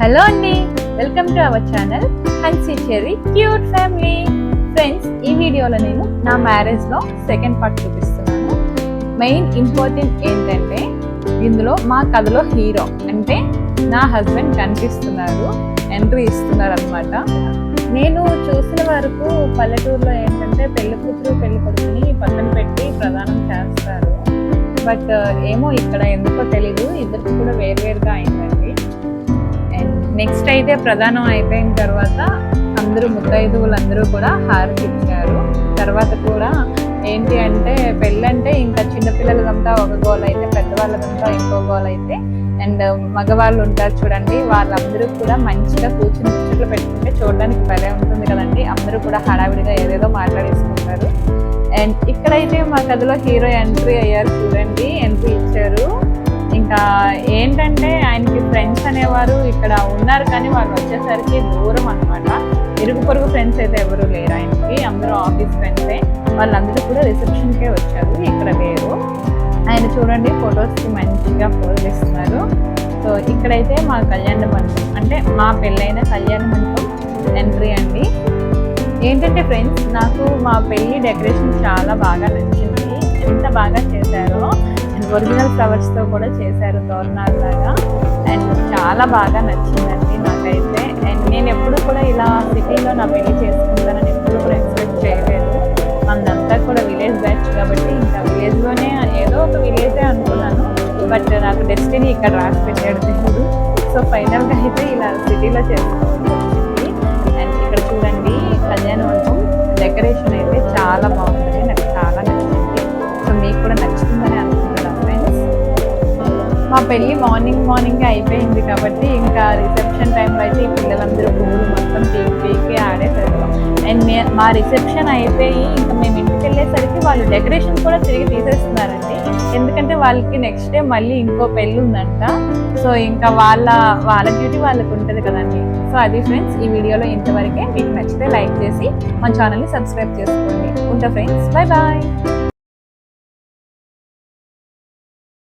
Hello అండి welcome to our channel Hansi cherry cute family. Friends ఈ వీడియోలో నేను నా మ్యారేజ్లో సెకండ్ పార్ట్ చూపిస్తున్నాను. మెయిన్ ఇంపార్టెంట్ ఏంటంటే ఇందులో మా కథలో హీరో అంటే నా హస్బెండ్ కనిపిస్తున్నారు ఎంట్రీ ఇస్తున్నారు అనమాట నేను చూసిన వరకు పల్లెటూరులో ఏంటంటే పెళ్ళి కూతురు పెళ్ళి కొడుకుని పక్కన పెట్టి ప్రదానం చేస్తారు. బట్ ఏమో ఇక్కడ ఎందుకో తెలీదు ఇద్దరికి కూడా వేరువేరుగా అయింది. నెక్స్ట్ అయితే ప్రధానం అయిపోయిన తర్వాత అందరూ ముత్తైదువులందరూ కూడా హారతి ఇచ్చారు. తర్వాత కూడా ఏంటి అంటే పెళ్ళంటే ఇంకా చిన్నపిల్లలదంతా ఒక గోల్ అయితే పెద్దవాళ్ళదంతా ఇంకో గోల్ అయితే. అండ్ మగవాళ్ళు ఉంటారు చూడండి వాళ్ళందరూ కూడా మంచిగా కూర్చుని ముచ్చట్లు పెట్టుకుంటే చూడడానికి భలే ఉంటుంది కదండి. అందరూ కూడా హడావిడిగా ఏదేదో మాట్లాడేసుకుంటారు. అండ్ ఇక్కడైతే మా కథలో హీరో ఎంట్రీ అయ్యారు చూడండి ఎంట్రీ ఇచ్చారు. ఇంకా ఏంటంటే ఆయనకి ఫ్రెండ్స్ అనేవారు ఇక్కడ ఉన్నారు కానీ వాళ్ళు వచ్చేసరికి దూరం అన్నమాట. ఇరుగు పొరుగు ఫ్రెండ్స్ అయితే ఎవరు లేరు ఆయనకి. అందరూ ఆఫీస్ ఫ్రెండ్సే వాళ్ళందరూ కూడా రిసెప్షన్కే వచ్చారు. ఇక్కడ లేరు. ఆయన చూడండి ఫొటోస్కి మంచిగా పోజ్ ఇస్తున్నారు సో ఇక్కడైతే మా కళ్యాణ మండపం అంటే మా పెళ్ళైన కళ్యాణ మండపం ఎంట్రీ అండి. ఏంటంటే ఫ్రెండ్స్ నాకు మా పెళ్ళి డెకరేషన్ చాలా బాగా నచ్చింది. ఎంత బాగా చేశారో ఒరిజినల్ ఫ్లవర్స్తో కూడా చేశారు తోరణాలు లాగా. అండ్ చాలా బాగా నచ్చిందండి నాకైతే. అండ్ నేను ఎప్పుడు కూడా ఇలా సిటీలో నా పెళ్ళి చేసుకుంటానని ఎప్పుడు కూడా ఎక్స్పెక్ట్ చేయలేదు. అందంతా కూడా విలేజ్ బ్యాచ్ కాబట్టి ఇంకా విలేజ్లోనే ఏదో ఒక విలేజే అనుకున్నాను. బట్ నాకు డెస్టినీ ఇక్కడ రాసి పెట్టాడు దేవుడు. సో ఫైనల్గా అయితే ఇలా సిటీలో చేసుకోవాల్సి వచ్చింది. అండ్ ఇక్కడ చూడండి కళ్యాణ మండపం డెకరేషన్ అయితే చాలా బాగుంది. మా పెళ్ళి మార్నింగ్ మార్నింగ్ అయిపోయింది కాబట్టి ఇంకా రిసెప్షన్ టైంలో అయితే ఈ పిల్లలందరూ పువ్వులు మొత్తం పీకి పీకి ఆడేశారు అండ్ మా రిసెప్షన్ అయిపోయి ఇంకా మేము ఇంటికి వెళ్ళేసరికి వాళ్ళు డెకరేషన్ కూడా తిరిగి తీసేస్తున్నారండి. ఎందుకంటే వాళ్ళకి నెక్స్ట్ డే మళ్ళీ ఇంకో పెళ్ళి ఉందంట. సో ఇంకా వాళ్ళ వాళ్ళ డ్యూటీ వాళ్ళకి ఉంటుంది కదండి. సో అది ఫ్రెండ్స్ ఈ వీడియోలో ఇంతవరకే. మీకు నచ్చితే లైక్ చేసి మా ఛానల్ని సబ్స్క్రైబ్ చేసుకోండి. ఉంటా ఫ్రెండ్స్ బాయ్ బాయ్.